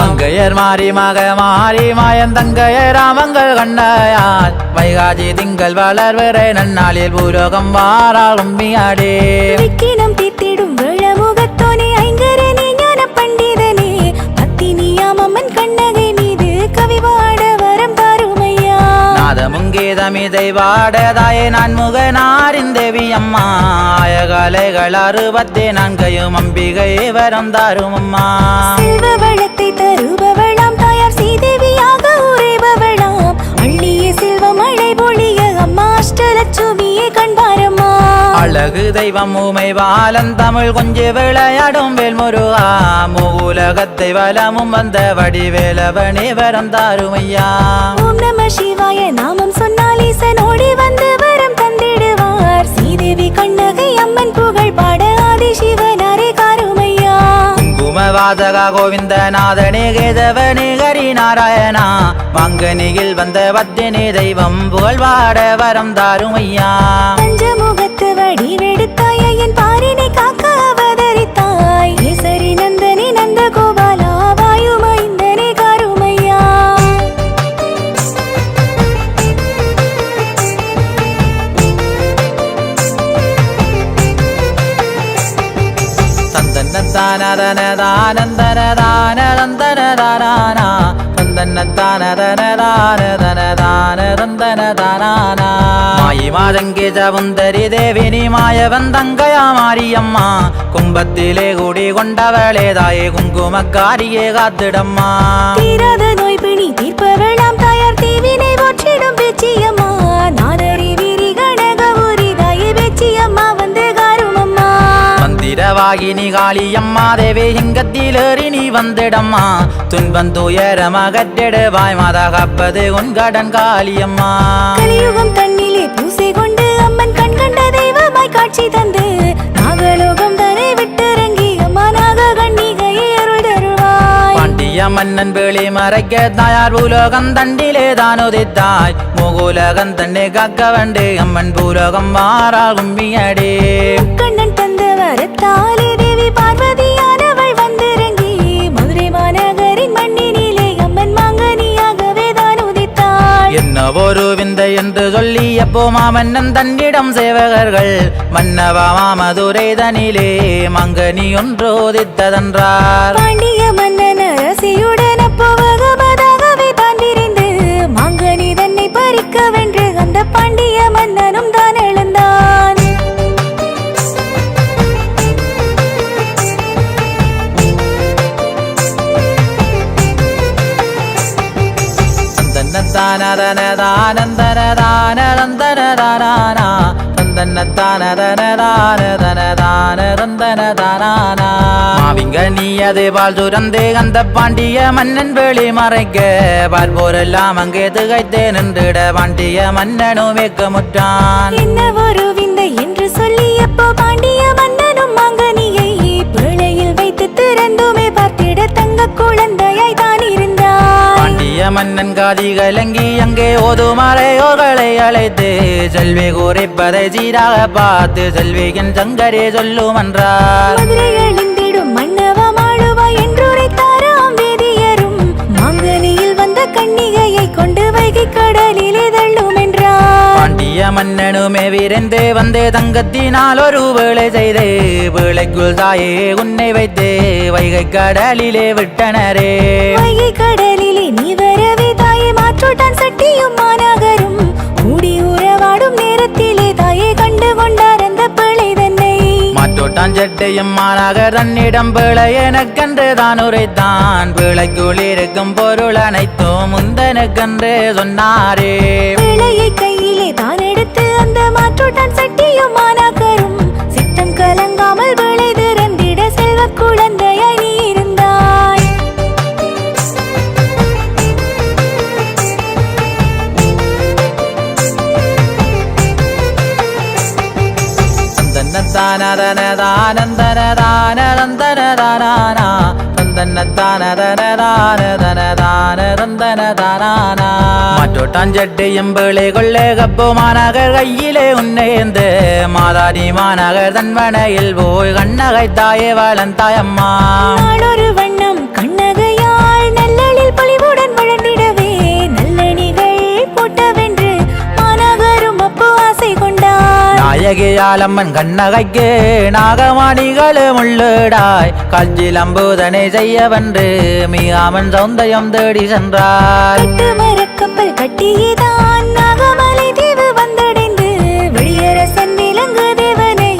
மங்கையர் மாறி மக மாறி மாயன் தங்கைய ராமங்கள் கண்டையால் வைகாஜி திங்கள் வளர்வரை நன்னாளில் பூரோகம் வாராளும் உம்மியாடே சங்கீதமிதை பாடதாயே நான் முகனாரின் தேவி அம்மா. ஆயகாலைகள் அறுபத்தே நான்கையும் அம்பிகை வரம் தாரும் அம்மா. அழகு தெய்வம் ஊமை பாலன் தமிழ் கொஞ்சி விளையாடும் வேல் முருகா மூலகத்தை வலமும் வந்த வடிவேலவனே வரம் தாருமையா ஓம் நம சிவாய நாமம் சொன்னால் ஈசனோடி வந்து வரம் தந்திடுவார். சீதேவி கண்ணகை அம்மன் புகழ் பாட ஆதி சிவனாரே காருமையா. குங்குமவாதக கோவிந்தநாதனே கேதவனே ஹரி நாராயணா மங்கனியில் வந்த பத்தினி தெய்வம் புகழ் பாட வரம் தாருமையா. பஞ்சமுகத்து வடிவெடுத்தாய் என் பாரினை காக்க தந்தனத்தானதனதானந்தனதானதந்தனதானா தந்தனத்தானதனதானதனதானதந்தனதானா மாயி மாதங்கே ஜவுந்தரி தேவினி மாயவன் தங்கையா மாரியம்மா. கும்பத்திலே கூடி கொண்டவளே தாயே குங்குமக்காரியே காத்திடம்மா. தீராத நோய் பிணி தீர்ப்பவளாம் தாயார் தீவினை போற்றிடும் பேச்சியம்மா. மந்திரவாகினி காளியம்மா தேவி இங்கத்திலேறி நீ வந்திடம்மா. துன்பம் துயரம் அகற்றிடுவாய் மாதா காப்பது உன் கடன் காளியம்மா கலியுகம் தன்னிலே பூசை கொண்டு அம்மன் கண் கண்ட தெய்வமாய் காட்சி தந்து நாகலோகம் தரை விட்டிறங்கி அம்மா நாக கண்ணிகையை அருள் தருவாய். பாண்டிய மன்னன் வேளி மறைக்க தாயார் பூலோகம் தண்டிலே தான் உதித்தாய். முகுலகம் தன்னை காக்க வண்டு அம்மன் பூலோகம் மாறா கும்பியடே. வரத்தாலே தேவி பார்வதியானவள் வந்திறங்கி மதுரை மாநகரின் மண்ணினிலே அம்மன் மாங்கனியாகவே தான் உதித்தாள். என்ன ஒரு விந்தை என்று சொல்லி எப்போ மாமன்னன் தன்னிடம் சேவகர்கள்? மன்னவா மாமதுரை தனிலே மங்கனி ஒன்றோதித்ததென்றார் பாண்டிய மன்னன் அரசியுடன் அப்போவகமதாகவே தான் விரிந்து மாங்கனி தன்னை பறிக்க வென்று அந்த பாண்டிய மன்னனும் தந்தனத்தானதனதானந்தனதானதந்தனதானா தந்தனத்தானதனதானதனதானதந்தனதானா மாவிங்க நீ அந்த பாண்டிய மன்னன் வெளி மறைக்க பார்ப்போரெல்லாம் அங்கே திகைத்தே நின்றுட பாண்டிய மன்னனும் வெக்கமுற்றான். என்ன ஒரு விந்தை என்று சொல்லி எப்போ பாண்டிய மன்னனும் மங்கனியை பிழையில் வைத்து திறந்துமே பார்த்திட தங்க குழந்தை மன்னன் காதி கலங்கி அங்கே ஓதுமறையோர்களை அழைத்து செல்வி கூறிப்பதை சீராக பார்த்து செல்வியின் சங்கரே சொல்லும் என்றார் மன்னனுமே விரைந்தே வந்தே தங்கத்தினால் ஒரு வேளை செய்தே வேளைக்குள் தாயே உன்னை வைத்தே வைகை கடலிலே விட்டனரே. வைகை கடலிலே மாற்றோட்டான் சட்டையும் மாநகர் தன்னிடம் பிழை எனக்கென்று தான் உரைத்தான். பிழைக்குள் இருக்கும் பொருள் அனைத்தும் முந்தனுக்கென்று சொன்னாரே. பிழையை கையிலே தான் எடுத்து அந்த மாற்றோட்டான் சட்டியும் மாறாக தானானா மற்றொட்டாஞ்சட்டியும் பிள்ளை கொள்ளே கப்பு மாநகர் கையிலே உன்னேந்து. மாதாடி மாநகர் தன்மனையில் போய் கண்ணகை தாயே வளன் நாயகியாலம்மன் கண்ணகைக்கு நாகமாணிகளும் உள்ளடாய் காஞ்சில் அம்புதனை செய்யவென்று மீகாமன் சௌந்தர்யம் தேடி சென்றார் மரக்கப்பல் கட்டியதான் நாகமலை தீவு வந்தடைந்து வெளியரசன் விலங்கு தேவனை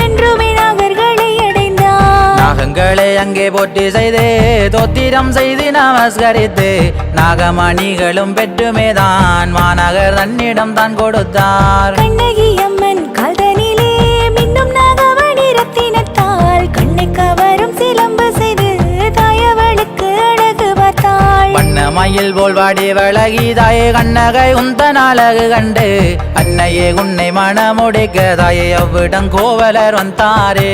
வென்றுமே நாகர்களை அடைந்தார் நாகங்களை அங்கே போட்டி செய்து தோத்திரம் செய்து நமஸ்கரித்து நாகமணிகளும் பெற்றுமேதான் மாநகர் தன்னிடம் தான் கொடுத்தார். கண்ணகி அன்னையில் போல் வாடி வழகிதாயே கண்ணகை உந்தன் அழகு கண்டு அன்னையே உன்னை மணமுடிக்க தாயே அவ்விடம் கோவலர் வந்தாரே.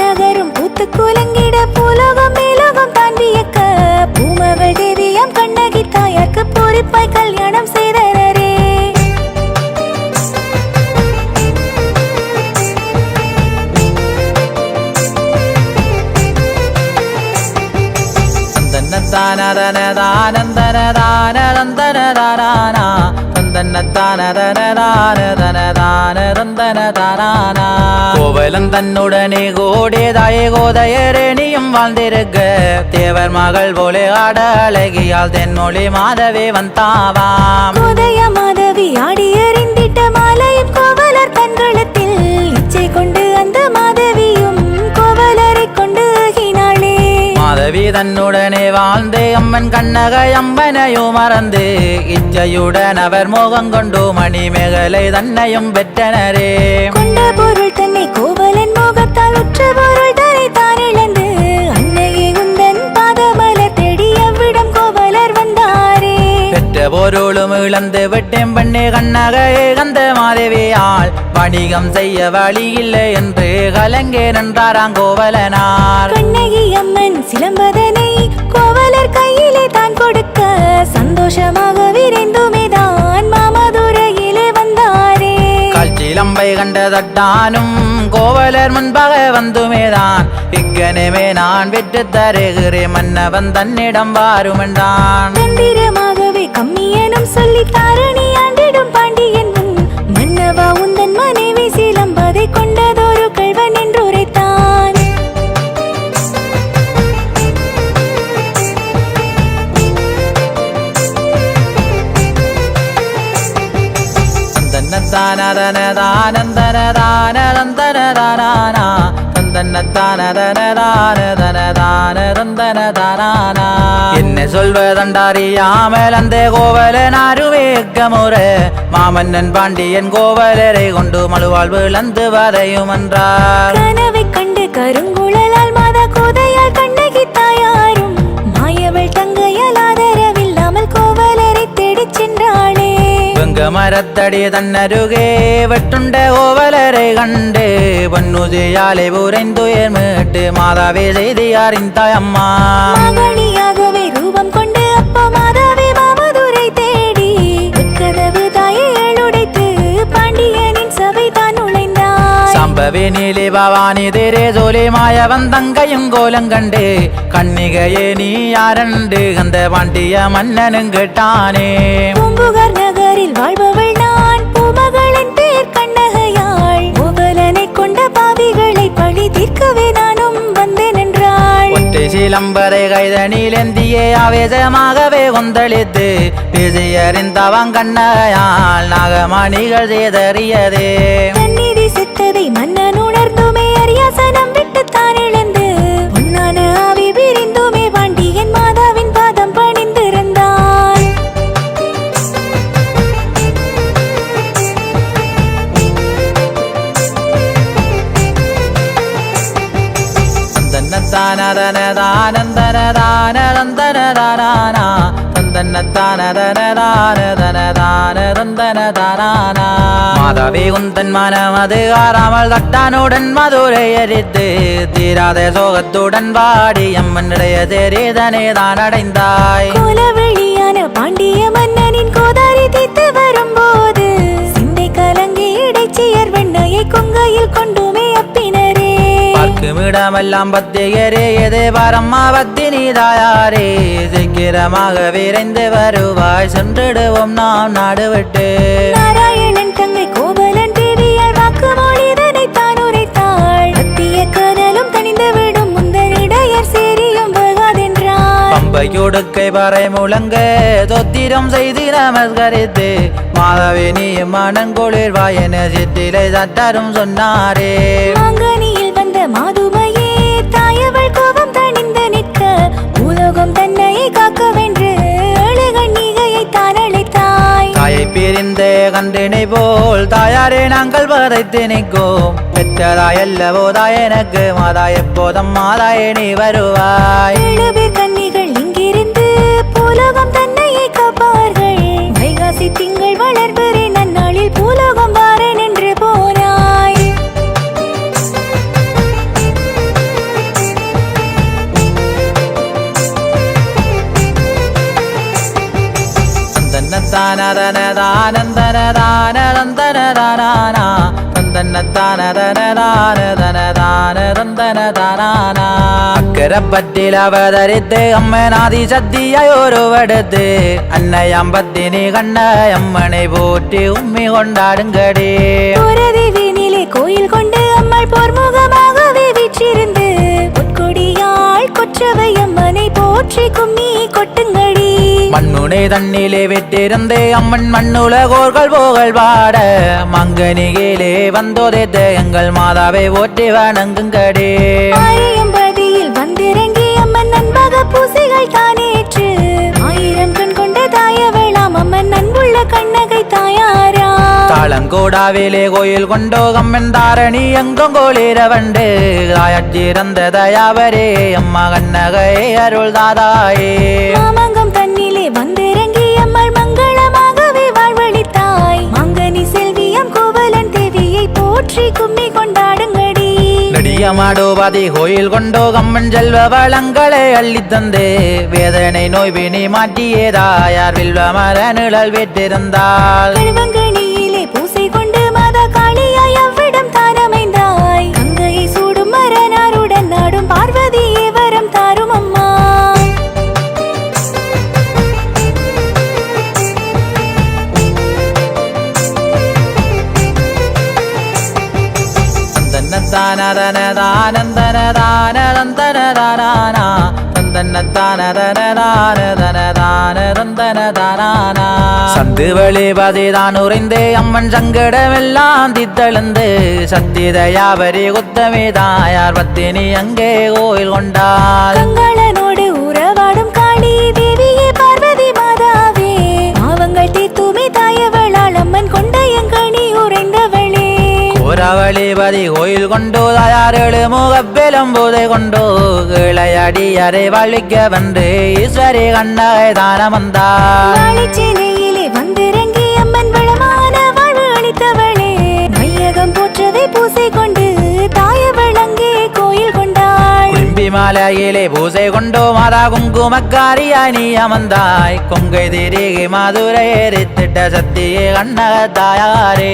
நகரும் பூத்து குலங்கிட பூலோகம் மேலோகம் தாண்டியக்க வியக்க தேவியம் கண்ணகி தாயார்க்கு பூரிப்பாய் கல்யாணம் கோவலம் தன்னுடனே கோடேதாயே கோதையரேணியும் வாழ்ந்திருக்க. தேவர் மகள் போலே ஆட அழகியால் தென்மொழி மாதவே வந்தாவாம் உதயம் தன்னுடனே வாழ்ந்து அம்மன் கண்ணகை அம்பனையும் மறந்து இச்சையுடன் அவர் மோகம் கொண்டு மணிமேகலை தன்னையும் பெற்றனரே. கொண்ட பொருள் தன்னை கோவலன் மோகத்தால் உற்ற பொருள் பெற்ற பொருளும் இழந்து விட்டேன் பண்ணே கண்ணகையே கந்த மாதவியால் வணிகம் செய்ய வழி இல்லை என்று கலங்கே நின்றாராம் கோவலனார். கண்ணகி அம்மன் சிலம்பதனை கோவலர் கையிலே தான் கொடுக்க சந்தோஷமாக விரைந்துமே தான் மாமதுரையிலே வந்தாரே. காட்சிலம்பை கண்ட தட்டானும் கோவலர் முன்பாக வந்துமேதான் இக்கனமே நான் விட்டு தருகிறேன் மன்னவன் தன்னிடம் வாருமென்றான். கம்மியனும் சொல்லி தாரணி ஆண்டிடும் பாண்டியன் முன். மன்னவா உந்தன் மனைவி சிலம்பதை கொண்டதொரு கல்வன் என்றுரைத்தான். தன்னத்தான தனதானந்தனதானந்தனதானா என்று உரைத்தான் என்ன சொல்வதண்டறியாமல் அந்த கோவலன் அருவேக்கமுறை மாமன்னன் பாண்டியன் கோவலரை கொண்டு மழுவாழ் விளந்து வரையும் என்றார் கனவை கண்டு கருங்குழலால் மாதா கோதையால் கண்டு பொன்னுதியாலை உரைந்துயர் மீட்டு மாதாவே செய்தி அறிந்தாய் அம்மா மகனியாகவே ரூபம் கொண்டு அப்போ மாதாவே மாமதுரை தேடி உட்கதவு தாயை உடைத்து பாண்டியனின் சபை தான் நுழைந்தாய். சம்பவே நீலி பவானி திரே ஜோலி மாயவன் தங்கையும் கோலம் கண்டு கண்ணிகையே நீ யாரண்டு அந்த பாண்டிய மன்னனும் கேட்டானே. பழி தீர்க்கவே நானும் வந்தேன் என்றாள். ஒற்றை சிலம்பரை கைதனிலேந்தியே ஆவேசமாகவே கொந்தளித்து விஜயறிந்தவன் கண்ணையால் நாகமணிகள் செய்தறியதே தன்னிதி செத்ததை மன்னன் மாதவே உந்தன் மனம் அது ஆறாமல் தட்டானுடன் மதுரை எரித்து தீராத சோகத்துடன் வாடி அம்மனுடைய தெரிதனே தான் அடைந்தாய். குலவழியான பாண்டிய மன்னனின் கோதாரி தீத்து வரும்போது சிந்தை கலங்கி இடைச்சியர் வெண்ணையை கொங்கையில் கொண்டு பார்க்குமிடமெல்லாம் பத்திகரே எது பரம்மா பத்தினி தாயாரே சீக்கிரமாக விரைந்து வருவாய் சென்றிடுவோம் நாம் நாடு விட்டு. நாராயணன் தங்கை கோவலன் தேவியார் வாக்கு மொழிதனை தான் உரைத்தாள். அத்திய கனலும் தணிந்து விடும் முந்தனிடையர் சேரியும் வகாதென்றார் பம்பையொடுக்கை பறை முழங்க தொத்திரம் செய்து நமஸ்கரித்து மாதவினி மனன் குளிர் வாயன சிற்றிலை சட்டரும் சொன்னாரே. வந்த மாதுமையே தாயவள் கோபம் தணிந்து நிற்க பூலோகம் தன்னை காக்க வென்று அழுகண்ணிகையை தான் அழைத்தாய். தாயை பிரிந்து கண்டினை போல் தாயாரே நாங்கள் வதைத்து நிற்கும். பெற்றதாயல்லவோ தாய் எனக்கு மாதா எப்போதும் மாதாயே நீ வருவாய். தந்தன்னத்தானதனதானந்தனதானதந்தனதானா அக்கரப்பட்டில் அவதரித்து அம்மனாதி அன்னை அம்பத்தினி கண்ண அம்மனை போற்றி உம்மி கொண்டாடுங்கடி. போரதேவினிலே கோயில் கொண்டு அம்மாள் போர்முகமாகவே வீற்றிருந்து பொற்கொடியாள் கொற்றவை அம்மனை போற்றி கும்மி கொட்டு மண்ணுனை தண்ணிலே வெட்டிருந்தே அம்மன் மண்ணுலகோர்கள் போகள் பாட. மங்கனிகிலே வந்தோதைத்த எங்கள் மாதாவை ஓட்டி வணங்குங்கடி. ஆரியம்பதியில் வந்திறங்கி அம்மன் நண்பக பூசைகள் தானேற்று. ஆயிரம் கண் கொண்ட தாயவளாம் அம்மன் அன்புள்ள கண்ணகை தாயாரா. தாளங்கோடாவிலே கோயில் கொண்டோ கம்மன் தாரணி எங்கும் கோளிர வண்டு. தாயற்றிருந்த தயாவரே அம்மா கண்ணகை அருள் தாதாயே போற்றி கும்மி கொண்டாடுங்கடி. நடியமாடோபாதி கோயில் கொண்டோ கம்மன் செல்வ வளங்களை அள்ளித் தந்து. வேதனை நோய் பிணி மாற்றியே தாயார் வில்வ மர நிழல் வெற்றிருந்தாள் பூசை கொண்டு மாதா தந்தன்னத்தானதனதானதனதானதந்தனதானா சந்து வழிபதிதான் உறைந்தே அம்மன் சங்கடமெல்லாம் தித்தெழுந்து சத்திதயாபரி குத்தமே தாயார் பத்தினி அங்கே கோயில் கொண்டாள் கோரவழிபதி கோயில் கொண்டோ தாயாரேழு முகப்பெலும் போதை கொண்டோ கிளையடி அறை வழிக்க வந்து ஈஸ்வரி கண்ணகை தானம் வாழைச்சேனையிலே வந்திறங்கி அம்மன் வளமான வாழ்வு அளித்தவளே மையகம் போற்றவை பூசை கொண்டு தாயவள் அங்கே கோயில் கொண்டாள். கும்பி மாலையிலே பூசை கொண்டோ மாதா குங்குமக்காரியாய் நீ அமர்ந்தாய். கொங்கை திரிகை மதுரை எரித்திட்ட சத்தியே கண்ணக தாயாரே.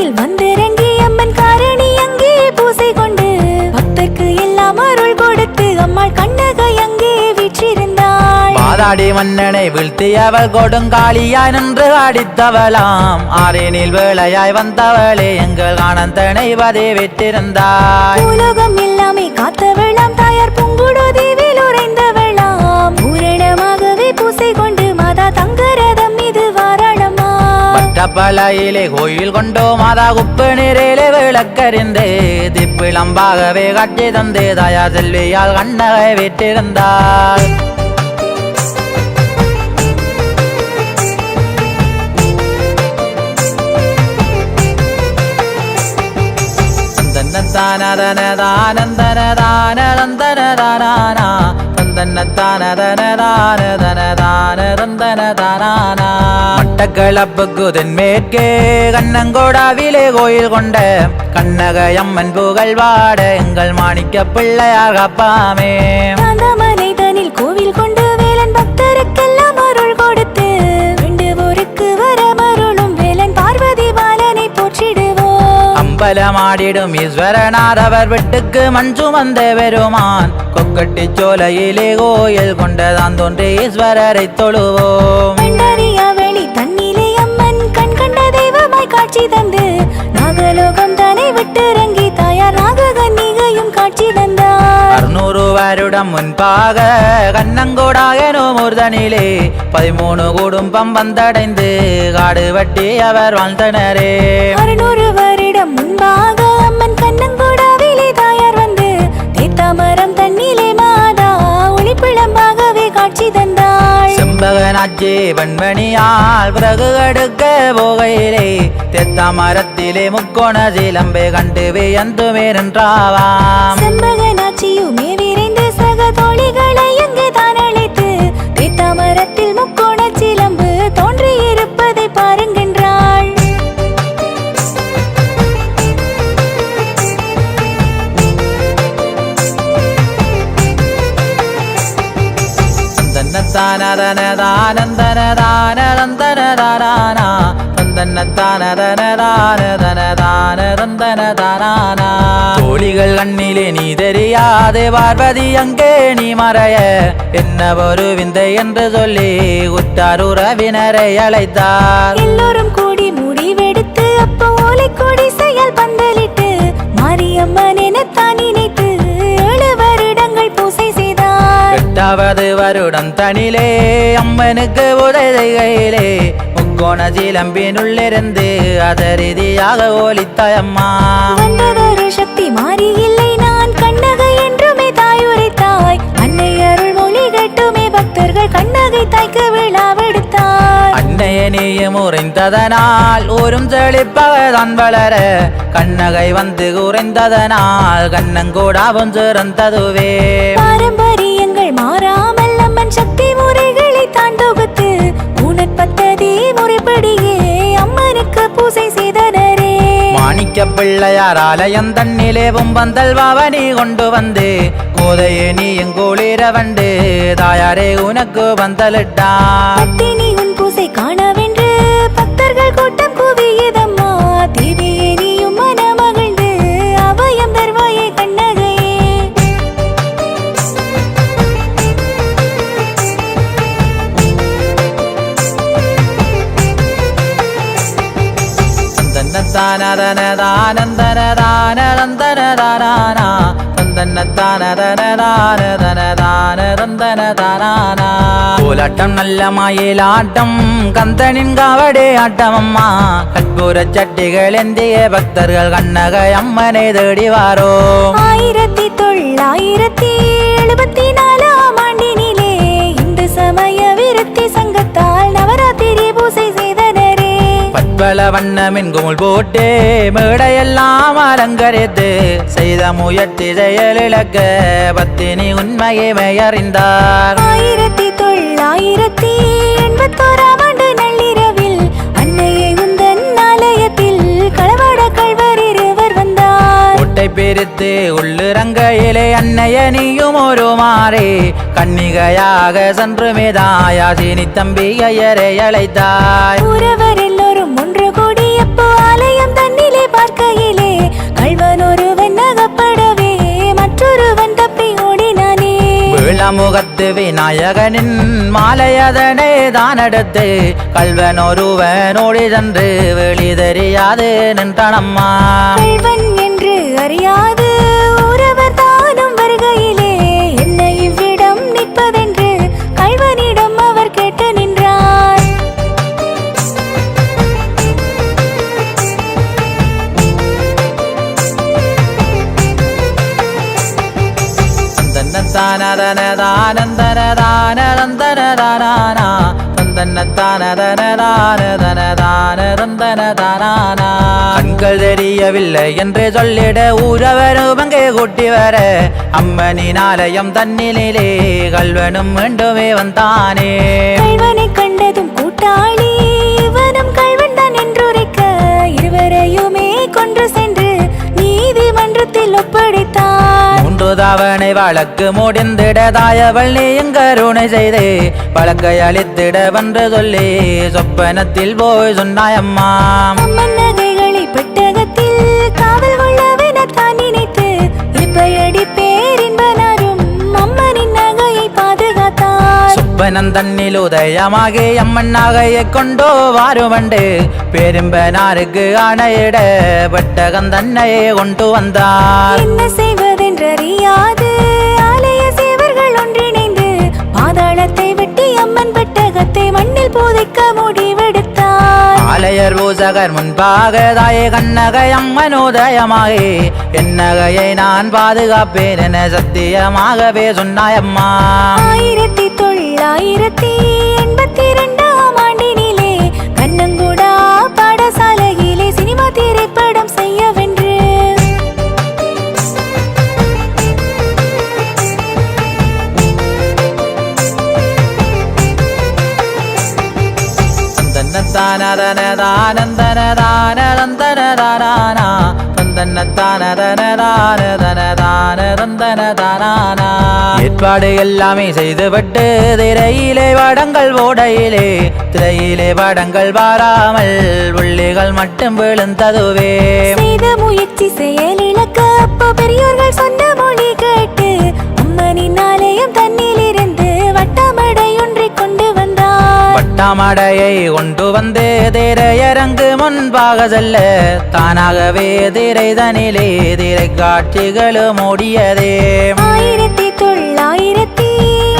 கல்குடபதியில் வந்திறங்கி அம்மன் காரணி அங்கே பூசை கொண்டு பக்தர்க்கு எல்லாம் அருள் கொடுத்து அம்மாள் கண்ணகை அங்கே வீற்றிருந்தாள். மாதாடி மன்னனை வீழ்த்தியவள் கொடுங்காளியாய் நின்று அடித்தவளாம். ஆரேனில் வேளையாய் வந்தவளே எங்கள் காணந்தனை பதி விட்டிருந்தாய். பூலோகம் எல்லாமே காத்தவளாம் தாயார் பூங்குடோ தேவில் உறைந்தவளாம். பூரணமாகவே பூசை கொண்டு மாதா மீது வாராளமா பட்டப்பலையிலே கோயில் கொண்டோ மாதா குப்பு நீரிலே விளக்கறிந்தே திப்பிளம்பாகவே கட்டி தந்தே தாயா செல்வியால் கண்ணகை விட்டிருந்தாள் தானானா மட்டக்களப்புக்கு தென்மேற்கே கண்ணங்கோடாவிலே கோயில் கொண்ட கண்ணகையம்மன் புகழ் வாட எங்கள் மாணிக்க பிள்ளையார் காப்பாமே. சோலையிலே கோயில் கொண்டதான் தோன்றி ஈஸ்வரரை தொழுவோம். பண்டரியா வெளி தன்னிலே அம்மன் கண் கண்ட தெய்வமாய் காட்சி தந்து நாகலோகம் தானே விட்டிறங்கி தாயார் நாககன்னிகையும் காட்சி தந்தார். அறுநூறு வருடம் முன்பாக கண்ணங்கோடாகனோ மூர்தனிலே பதிமூணு குடும்பம் வந்தடைந்து காடு வட்டி அவர் வாழ்ந்தனரே. அறுநூறு வருடம் முன்பாக அம்மன் கண்ணங்கூடாவிலே தாயார் வந்து தேத்தாமரம் தன்னிலே மாதா ஒளிப்பிழம்பாகவே காட்சி தந்தாள். செம்பகனாச்சி வெண்மணியால் பிறகு அடுக்க போகையிலே தெத்தா மரத்திலே முக்கோண சீலம்பை கண்டு வியந்துமே நின்றாவாம். செம்பகனாட்சியுமே தானானா தோழிகள் கண்ணிலே நீ தெரியாதே பார்வதி அங்கே நீ மறைய. என்ன ஒரு விந்தை என்று சொல்லி உற்றார் உறவினரை அழைத்தார். எல்லோரும் கூடி முடிவெடுத்து அப்போ ஓலை கொடி செயல் பந்தலிட்டு மரியம்மன் என தான் நினைத்து ஏழு வருடங்கள் பூசை எட்டாவது வருடம் தனிலே அம்மனுக்கு உதவிகையிலே முக்கோண சீலம்பினுள்ளிருந்து அதரீதியாக ஓலித்தாயம்மா வந்ததொரு சக்தி மாறி இல்லை நான் கண்ணகை என்றுமே தாயுரைத்தாய் அன்னை அருள் மொழி கேட்டுமே பக்தர்கள் கண்ணகை தாய்க்கு விழாவெடுத்தார் அன்னைய நீயும் உறைந்ததனால் ஊரும் செழிப்பகதான் வளர கண்ணகை வந்து உறைந்ததனால் கண்ணங்கூடாவும் சிறந்ததுவே. பாரம்பரியங்கள் அம்மன் சக்தி முறைகளை தான் தொகுத்து உணற்பத்ததி முறைப்படியே அம்மனுக்கு பூசை செய்தனரே. மாணிக்க பிள்ளையார் ஆலயம் தன்னிலேவும் பந்தல் வாவனி கொண்டு வந்து கோதையே நீ எங்கோளிர வண்டு தாயாரே உனக்கு பந்தலிட்டார் பத்தினி உன் பூசை காணவென்று பக்தர்கள் கூட்டம் தானானா கோலாட்டம் நல்ல மயிலாட்டம் கந்தனின் காவடே ஆட்டம் அம்மா கற்பூர சட்டிகள் எந்திய பக்தர்கள் கண்ணகை அம்மனை தேடி வாரோ ஆயிரத்தி தொள்ளாயிரத்தி எழுபத்தி நாலு பற்பல வண்ணமின் குமுள் போட்டு மேடையெல்லாம் அலங்கரித்து செய்த முயற்சி செயலிழக்க பத்தினி உண்மையை மெயறிந்தார். ஆயிரத்தி தொள்ளாயிரத்தி எண்பத்தோராம் ஆண்டு நள்ளிரவில் அன்னையை உந்தன் ஆலயத்தில் களவாட கழ்வர் இருவர் வந்தார். ஒட்டை பிரித்து உள்ளிறங்கையிலே அன்னைய நீயும் ஒரு மாறே கன்னிகையாக சென்று மேதாயாசினி தம்பியரை அழைத்தாய் உறவர் எல்லோரும் ஒன்று அப்போ ஆலயம் தன்னிலே பார்க்கையிலே. கள்வன் ஒருவன் அகப்படவே மற்றொருவன் தப்பி ஓடினானே. விளமுகத்து விநாயகனின் மாலையதனை தான் எடுத்து கல்வன் ஒருவன் ஓடி சென்று வெளி தெரியாது நின்றனம்மா. கள்வன் என்று அறியாது தானானா கண்கள் தெரியவில்லை என்று சொல்லிட ஊரவரும் அங்கே கூட்டி வர அம்மனின் ஆலயம் தன்னிலே கல்வனும் மீண்டுமே வந்தானே கள்வனை கண்டதும் கூட்டாளி இவனும் கள்வன் தான் என்றுரைக்க இருவரையுமே கொன்று சென்று நீதிமன்றத்தில் ஒப்படைத்தான் தவணை வழக்கு முடிந்திட தாயவள் நீயும் கருணை செய்து வழக்கை அளித்திட வென்று சொல்லி சொப்பனத்தில் போய் நகையை பாதுகாத்தார். சொப்பனம் தன்னில் உதயமாகி அம்மன் நகையை கொண்டோ வாருமண்டு பெரும்பனாருக்கு அணையிட பெட்டகம் தன்னையே கொண்டு வந்தார். என்ன செய்வதென்றறியாது ஆலய சேவர்கள் ஒன்றிணைந்து பாதாளத்தை வெட்டி அம்மன் பெட்டகத்தை மண்ணில் புதைக்க முடிவெடுத்தார். ஆலயர் பூசகர் முன்பாக தாயே கண்ணகை அம்மன் உதயமாகி என் நகையை நான் பாதுகாப்பேன் என சத்தியமாகவே சொன்னாயம்மா. ஆயிரத்தி தொள்ளாயிரத்தி எண்பத்தி இரண்டாம் ஏற்பாடு எல்லாமே செய்துவிட்டு திரையிலே வடங்கள் ஓடையிலே திரையிலே வடங்கள் வாராமல் உள்ளிகள் மட்டும் விழுந்ததுவே. முயற்சி செயலிழக்க அப்போ பெரியோர்கள் சொன்ன பட்டாமடையை கொண்டு வந்து திரையரங்கு முன்பாக செல்ல தானாகவே திரைதனிலே திரை காட்சிகளும் ஓடியதே ஆயிரத்தி தொள்ளாயிரத்தி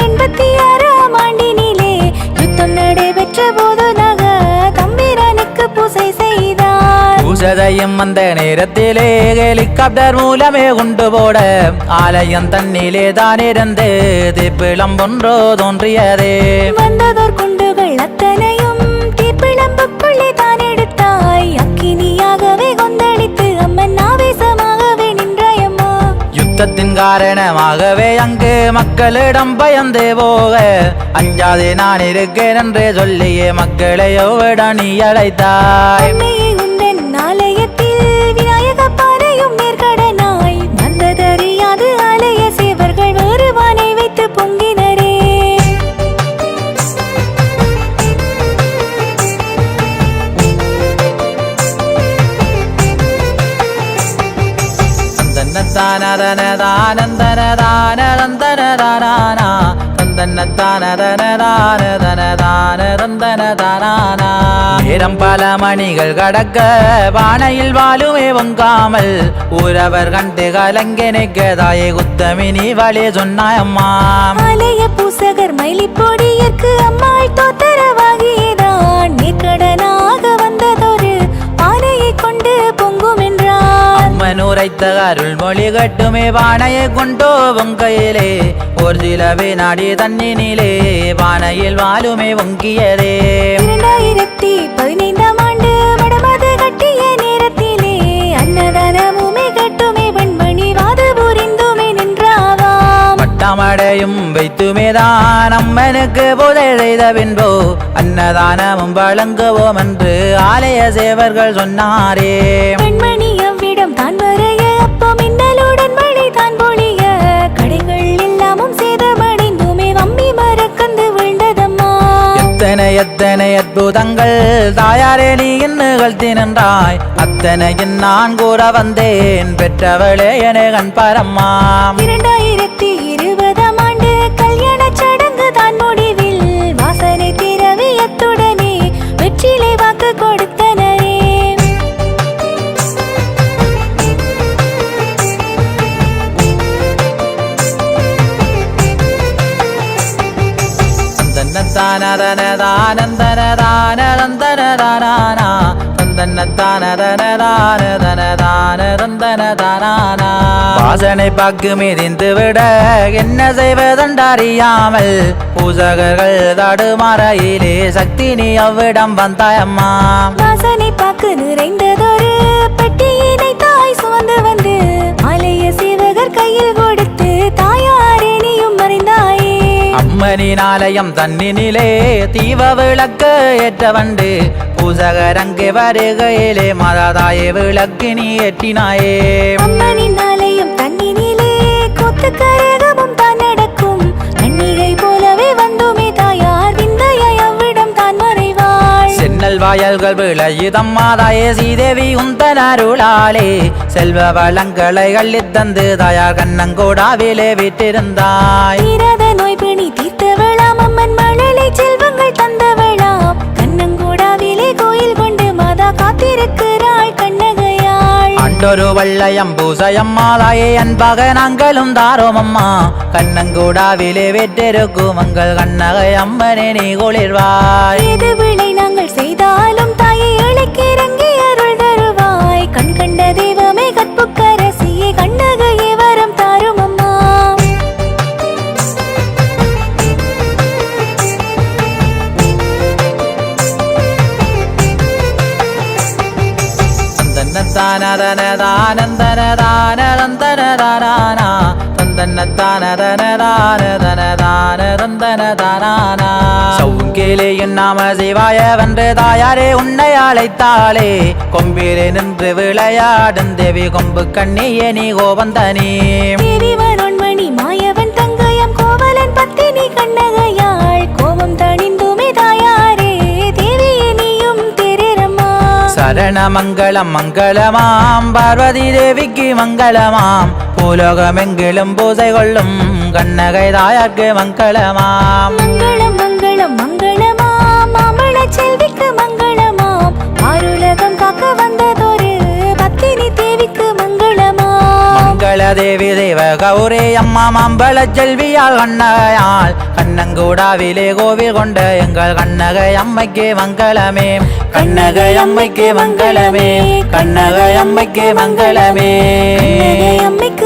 எண்பத்தி ஆறாம் ஆண்டினிலே யுத்தம் நடைபெற்ற போது நக தம்பிரானுக்கு பூசை செய்தார். பூசதையும் அந்த நேரத்திலே ஹெலிகாப்டர் மூலமே கொண்டு போட ஆலயம் தன்னிலே தான் இருந்து திப்பிளம் ஒன்றோ தோன்றியதே. வந்ததோர் குண்டுகள் அத்தனையும் தீப்பிழம்புக்குள்ளே தான் எடுத்தாய். அக்கினியாகவே கொந்தளித்து அம்மன் ஆவேசமாகவே நின்றாயம்மா. யுத்தத்தின் காரணமாகவே அங்கு மக்களிடம் பயந்து போக. அஞ்சாதே நான் இருக்கேன் என்று சொல்லியே மக்களை எவ்விட நீ அழைத்தாய். நேரம் பல மணிகள் கடக்க பானையில் வாழுமே வங்காமல் உறவர் கண்டு கலங்கினைக்கதாயே குத்தமினி வழி சொன்னாய் அம்மா. மலைய பூசகர் மயிலிப்பொடியற்கு அம்மாள் தோத்தரவாகிதான் நேர்கடனாக வந்ததொரு உரைத்த அருள்மொழி கட்டுமே பானையை கொண்டோ பொங்கையிலே ஒரு சில வினாடி தண்ணினிலே பானையில் வாழுமே பொங்கியதே இரண்டாயிரத்தி பதினைந்தாம் ஆண்டு வடமது கட்டிய நேரத்திலே அன்னதானமுமே கட்டுமே வெண்மணி வாது புரிந்துமே நின்றாவாம் பட்டமடையும் வைத்துமேதான் அம்மனுக்கு புதை செய்த பின்போ அன்னதானமும் வழங்குவோம் என்று ஆலய சேவர்கள் சொன்னாரே. பெண்மணி எத்தனை எத்தனை அற்புதங்கள்? தாயாரே நீ நிகழ்த்தி நின்றாய் அத்தனையின் நான் கூற வந்தேன். பெற்றவளே என கண் பரம்மா இரண்டாயிரத்தி இருபதாம் ஆண்டு கல்யாண சடங்கு தான் முடி தன்னத்தானதனதானந்தனதானந்தனதானா தந்தன தான தன தந்தன தானானா வாசனை பாக்கு மிதிந்து விட என்ன செய்வதென்றறியாமல் பூசகர்கள் தடுமாறையிலே சக்தி நீ அவ்விடம் வந்தாயம்மா வாசனை பாக்கு நிறைந்ததொரு பெட்டியினை தாய் சுமந்து வந்து ஆலய சேவகர் கையில் மறைந்தாயே அம்மனின் ஆலயம் தன்னினிலே தீவ விளக்கு ஏற்ற வண்டு. பூசகரங்கே வருகையிலே மததாயே விளக்கு வாயல்கள் விளையுதம்மாதாயே சீதேவி உந்தன் அருளாலே. செல்வ வளங்களை அள்ளித்தந்து தாயார் கண்ணங்கோடாவிலே விட்டிருந்தாய். நோய் பிணி தீர்த்தவளாம் அம்மன் மழலை செல்வங்கள் தந்தவளாம். கண்ணங்கூடாவிலே கோயில் கொண்டு மாதா காத்திருக்கிறாள் கண்ணகையாள். அண்டொரு வள்ளயம் பூசையம்மாதாயே அன்பாக நாங்களும் தாரோம் அம்மா. கண்ணங்கூடாவிலே வெற்றிருக்கும் உங்கள் கண்ணகை அம்மனே நீ குளிர்வாய். ஏது விளை நாங்கள் செய்தாலும் தாயை இழைக்கு இறங்கி அருள் தருவாய். கண் கண்ட தெய்வமே கற்புக்கரசியே கண்ணகையே வரம் தாரும் அம்மா. சவுங்கேலே என் நாம சிவாய வென்று தாயாரே உன்னை அழைத்தாளே. கொம்பிலே நின்று விளையாடும் தேவி கொம்பு கண்ணியே நீ கோவந்தனே. மாயவன் தங்கயம் கோவலன் பத்தினி கண்ணக. சரணமங்கலம் மங்களமாம். பார்வதி தேவிக்கு மங்களமாம். பூலோகமெங்கிலும் பூசை கொள்ளும் கண்ணகை தாயார்க்கு மங்களமாம். மங்களம் மங்களம் மங்களமாம். செல்விக்கு மங்களமாம். தேவி தேவ கௌரே அம்மா மாம்பழ செல்வியால் கண்ணகையால். கண்ணங்கூடாவிலே கோவில் கொண்ட எங்கள் கண்ணகை அம்மைக்கு மங்களமே. கண்ணகை அம்மைக்கு மங்களமே. கண்ணகை அம்மைக்கு மங்களமே. அம்மைக்கு